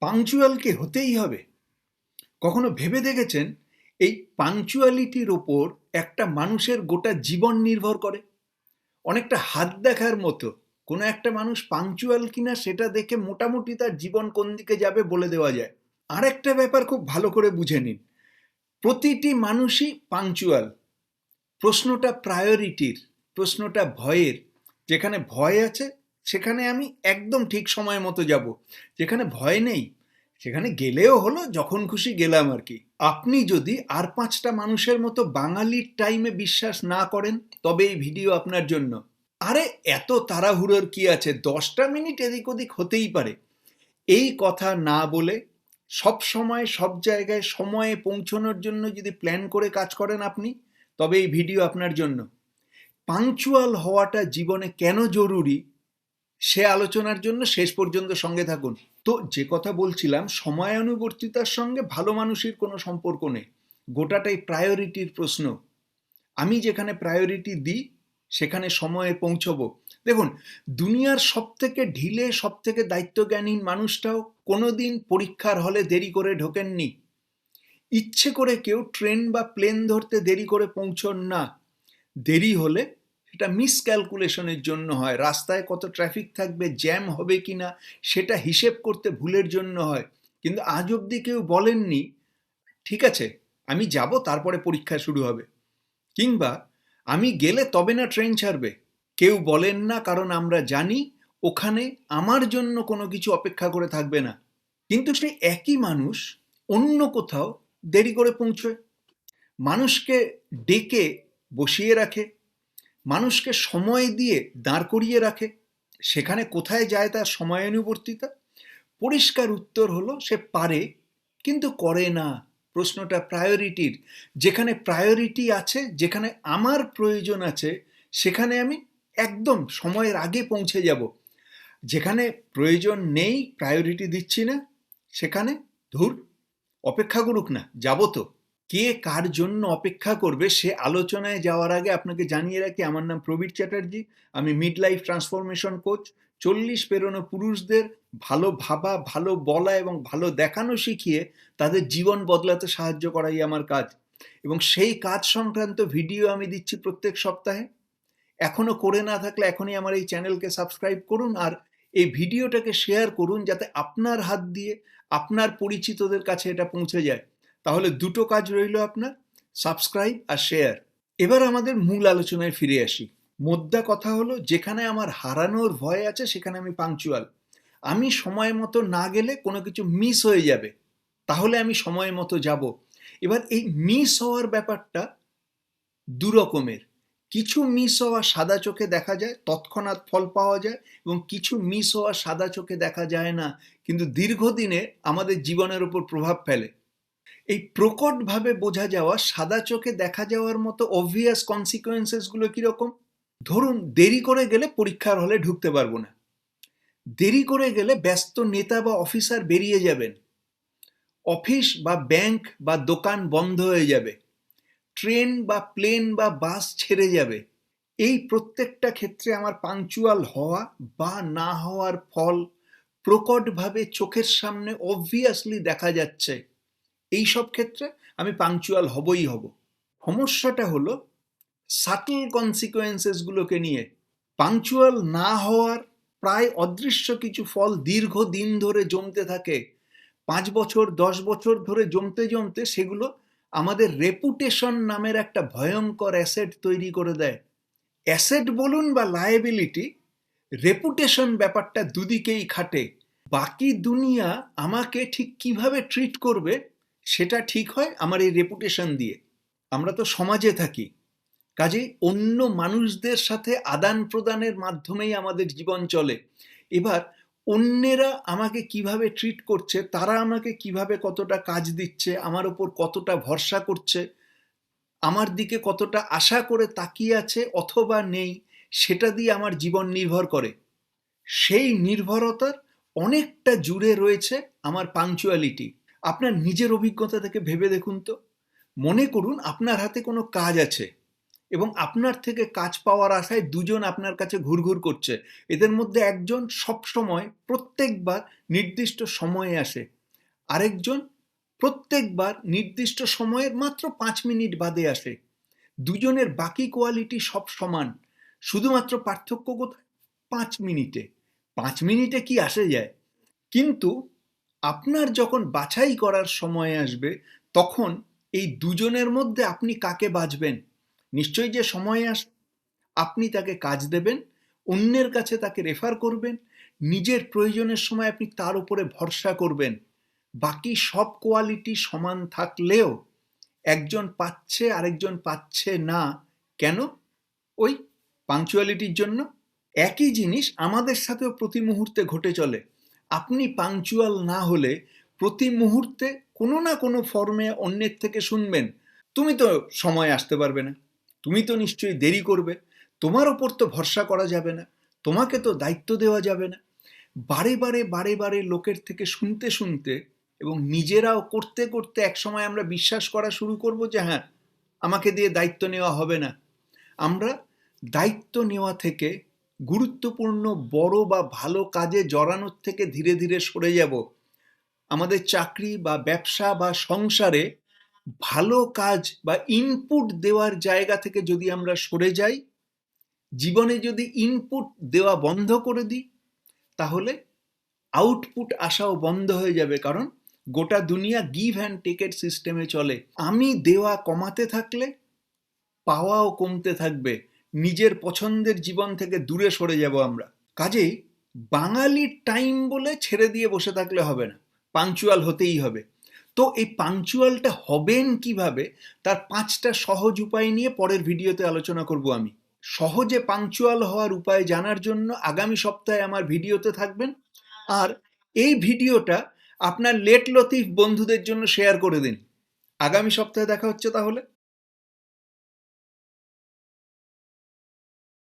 পাংচুয়ালকে হতেই হবে। কখনো ভেবে দেখেছেন? এই পাংচুয়ালিটির ওপর একটা মানুষের গোটা জীবন নির্ভর করে। অনেকটা হাত দেখার মতো কোনো একটা মানুষ পাংচুয়াল কিনা সেটা দেখে মোটামুটি তার জীবন কোন দিকে যাবে বলে দেওয়া যায়। আরেকটা ব্যাপার খুব ভালো করে বুঝে নিন। প্রতিটি মানুষই পাংচুয়াল প্রশ্নটা প্রায়োরিটির প্রশ্নটা ভয়ের। যেখানে ভয় আছে সেখানে আমি একদম ঠিক সময় মতো যাব। যেখানে ভয় নেই, সেখানে গেলেও হলো যখন খুশি গেলাম আর কি। আপনি যদি আর পাঁচটা মানুষের মতো বাঙালির টাইমে বিশ্বাস না করেন, তবে এই ভিডিও আপনার জন্য। আরে, এত তাড়াহুড়োর কি আছে? দশটা মিনিট এদিক ওদিক হতেই পারে। এই কথা না বলে সব সময়, সব জায়গায় সময়ে পৌঁছানোর জন্য যদি প্ল্যান করে কাজ করেন আপনি, তবে এই ভিডিও আপনার জন্য। পাংচুয়াল হওয়াটা জীবনে কেন জরুরি? সে আলোচনার জন্য শেষ পর্যন্ত সঙ্গে থাকুন। তো যে কথা বলছিলাম, সময়ানুবর্তিতার সঙ্গে ভালো মানুষের কোনো সম্পর্ক নেই। গোটাটাই প্রায়োরিটির প্রশ্ন। আমি যেখানে প্রায়োরিটি দিই, সেখানে সময়ে পৌঁছবো। দেখুন, দুনিয়ার সব থেকে ঢিলে সব থেকে দায়িত্বজ্ঞানহীন মানুষটাও কোনোদিন পরীক্ষার হলে দেরি করে ঢোকেননি। ইচ্ছে করে কেউ ট্রেন বা প্লেন ধরতে দেরি করে পৌঁছন না। দেরি হলে সেটা মিসক্যালকুলেশনের জন্য হয়। রাস্তায় কত ট্রাফিক থাকবে জ্যাম হবে কি না সেটা হিসেব করতে ভুলের জন্য হয়। কিন্তু আজ অবধি কেউ বলেননি, ঠিক আছে, আমি যাব, তারপরে পরীক্ষা শুরু হবে। কিংবা, আমি গেলে তবে না ট্রেন ছাড়বে। কেউ বলেন না, কারণ আমরা জানি, ওখানে আমার জন্য কোনো কিছু অপেক্ষা করে থাকবে না। কিন্তু সেই একই মানুষ অন্য কোথাও দেরি করে পৌঁছয়। মানুষকে ডেকে বসিয়ে রাখে। মানুষকে সময় দিয়ে দাঁড় করিয়ে রাখে। সেখানে কোথায় যায় তার সময়ানুবর্তিতা পরিষ্কার উত্তর হলো, সে পারে, কিন্তু করে না। প্রশ্নটা প্রায়োরিটির যেখানে প্রায়োরিটি আছে, যেখানে আমার প্রয়োজন আছে, সেখানে আমি একদম সময়ের আগে পৌঁছে যাব। যেখানে প্রয়োজন নেই প্রায়োরিটি দিচ্ছি না, সেখানে ধুর, অপেক্ষা করুক না, যাব তো। কে কার জন্য অপেক্ষা করবে সে আলোচনায় যাওয়ার আগে আপনাকে জানিয়ে রাখি, আমার নাম প্রবীর চ্যাটার্জি, আমি মিড লাইফ ট্রান্সফরমেশন কোচ চল্লিশ পেরোনো পুরুষদের ভালো ভাবা, ভালো বলা এবং ভালো দেখানো শিখিয়ে তাদের জীবন বদলাতে সাহায্য করাই আমার কাজ। এবং সেই কাজ সংক্রান্ত ভিডিও আমি দিচ্ছি প্রত্যেক সপ্তাহে। এখনও করে না থাকলে এখনই আমার এই চ্যানেলকে সাবস্ক্রাইব করুন আর এই ভিডিওটাকে শেয়ার করুন যাতে আপনার হাত দিয়ে আপনার পরিচিতদের কাছে এটা পৌঁছে যায়। তাহলে দুটো কাজ রইল আপনার সাবস্ক্রাইব আর শেয়ার এবার আমাদের মূল আলোচনায় ফিরে আসি। মোদ্দা কথা হলো, যেখানে আমার হারানোর ভয় আছে, সেখানে আমি পাংচুয়াল আমি সময় মতো না গেলে কোনো কিছু মিস হয়ে যাবে। তাহলে আমি সময় মতো যাব। এবার এই মিস হওয়ার ব্যাপারটা দু রকমের। কিছু মিস হওয়া সাদা চোখে দেখা যায়, তৎক্ষণাৎ ফল পাওয়া যায়, এবং কিছু মিস হওয়া সাদা চোখে দেখা যায় না, কিন্তু দীর্ঘদিনে আমাদের জীবনের উপর প্রভাব ফেলে। এই প্রকটভাবে বোঝা যাওয়া, সাদা চোখে দেখা যাওয়ার মতো অবভিয়াস কনসিকোয়েন্সেসগুলো কীরকম? ধরুন, দেরি করে গেলে পরীক্ষার হলে ঢুকতে পারব না। দেরি করে গেলে ব্যস্ত নেতা বা অফিসার বেরিয়ে যাবেন। অফিস বা ব্যাংক বা দোকান বন্ধ হয়ে যাবে। ট্রেন বা প্লেন বা বাস ছেড়ে যাবে। এই প্রত্যেকটা ক্ষেত্রে আমার পাংচুয়াল হওয়া বা না হওয়ার ফল প্রকটভাবে চোখের সামনে অবভিয়াসলি দেখা যাচ্ছে। এই সব ক্ষেত্রে আমি পাংচুয়াল হবই হব। সমস্যাটা হলো সাটল কনসিকোয়েন্সেসগুলোকে নিয়ে পাংচুয়াল না হওয়ার প্রায় অদৃশ্য কিছু ফল দীর্ঘ দিন ধরে জমতে থাকে। পাঁচ বছর, দশ বছর ধরে জমতে জমতে সেগুলো আমাদের রেপুটেশন নামের একটা ভয়ঙ্কর অ্যাসেট তৈরি করে দেয়। অ্যাসেট বলুন বা লায়াবিলিটি রেপুটেশন ব্যাপারটা দুদিকেই খাটে। বাকি দুনিয়া আমাকে ঠিক কীভাবে ট্রিট করবে সেটা ঠিক হয় আমার এই রেপুটেশন দিয়ে। আমরা তো সমাজে থাকি। কাজে অন্য মানুষদের সাথে আদান প্রদানের মাধ্যমেই আমাদের জীবন চলে। এবার অন্যেরা আমাকে কীভাবে ট্রিট করছে, তারা আমাকে কীভাবে কতটা কাজ দিচ্ছে, আমার ওপর কতটা ভরসা করছে, আমার দিকে কতটা আশা করে তাকিয়ে আছে অথবা নেই, সেটা দিয়ে আমার জীবন নির্ভর করে। সেই নির্ভরতার অনেকটা জুড়ে রয়েছে আমার পাংচুয়ালিটি আপনার নিজের অভিজ্ঞতা থেকে ভেবে দেখুন তো। মনে করুন আপনার হাতে কোনো কাজ আছে এবং আপনার থেকে কাজ পাওয়ার আশায় দুজন আপনার কাছে ঘুরঘুর করছে। এদের মধ্যে একজন সবসময় প্রত্যেকবার নির্দিষ্ট সময়ে আসে। আরেকজন প্রত্যেকবার নির্দিষ্ট সময়ের মাত্র পাঁচ মিনিট বাদে আসে। দুজনের বাকি কোয়ালিটি সব সমান, শুধুমাত্র পার্থক্য কোথায়? পাঁচ মিনিটে। পাঁচ মিনিটে কি আসে যায়? কিন্তু আপনার যখন বাছাই করার সময় আসবে, তখন এই দুজনের মধ্যে আপনি কাকে বাছবেন? নিশ্চয়ই যে সময় আস, আপনি তাকে কাজ দেবেন, অন্যের কাছে তাকে রেফার করবেন, নিজের প্রয়োজনের সময় আপনি তার উপরে ভরসা করবেন। বাকি সব কোয়ালিটি সমান থাকলেও একজন পাচ্ছে, আরেকজন পাচ্ছে না, কেন? ওই পাংচুয়ালিটির জন্য। একই জিনিস আমাদের সাথেও প্রতি মুহূর্তে ঘটে চলে। আপনি পাংচুয়াল না হলে প্রতি মুহূর্তে কোনো না কোনো ফর্মে অন্যের থেকে শুনবেন। তুমি তো সময় আসতে পারবে না। তুমি তো নিশ্চয়ই দেরি করবে। তোমার ওপর তো ভরসা করা যাবে না। তোমাকে তো দায়িত্ব দেওয়া যাবে না। বারে বারে বারে বারে লোকের থেকে শুনতে শুনতে এবং নিজেরাও করতে করতে একসময় আমরা বিশ্বাস করা শুরু করব যে হ্যাঁ আমাকে দিয়ে দায়িত্ব নেওয়া হবে না। আমরা দায়িত্ব নেওয়া থেকে গুরুত্বপূর্ণ, বড় বা ভালো কাজে জড়ানোর থেকে ধীরে ধীরে সরে যাব। আমাদের চাকরি বা ব্যবসা বা সংসারে ভালো কাজ বা ইনপুট দেওয়ার জায়গা থেকে যদি আমরা সরে যাই, জীবনে যদি ইনপুট দেওয়া বন্ধ করে দিই, তাহলে আউটপুট আসাও বন্ধ হয়ে যাবে। কারণ গোটা দুনিয়া গিভ অ্যান্ড টেকের সিস্টেমে চলে। আমি দেওয়া কমাতে থাকলে পাওয়াও কমতে থাকবে। নিজের পছন্দের জীবন থেকে দূরে সরে যাব আমরা। কাজেই বাঙালির টাইম বলে ছেড়ে দিয়ে বসে থাকলে হবে না। পাংচুয়াল হতেই হবে। তো এই পাংচুয়ালটা হবেন কীভাবে, তার পাঁচটা সহজ উপায় নিয়ে পরের ভিডিওতে আলোচনা করব আমি। সহজে পাংচুয়াল হওয়ার উপায় জানার জন্য আগামী সপ্তাহে আমার ভিডিওতে থাকবেন। আর এই ভিডিওটা আপনার লেট লতিফ বন্ধুদের জন্য শেয়ার করে দিন। আগামী সপ্তাহে দেখা হচ্ছে তাহলে।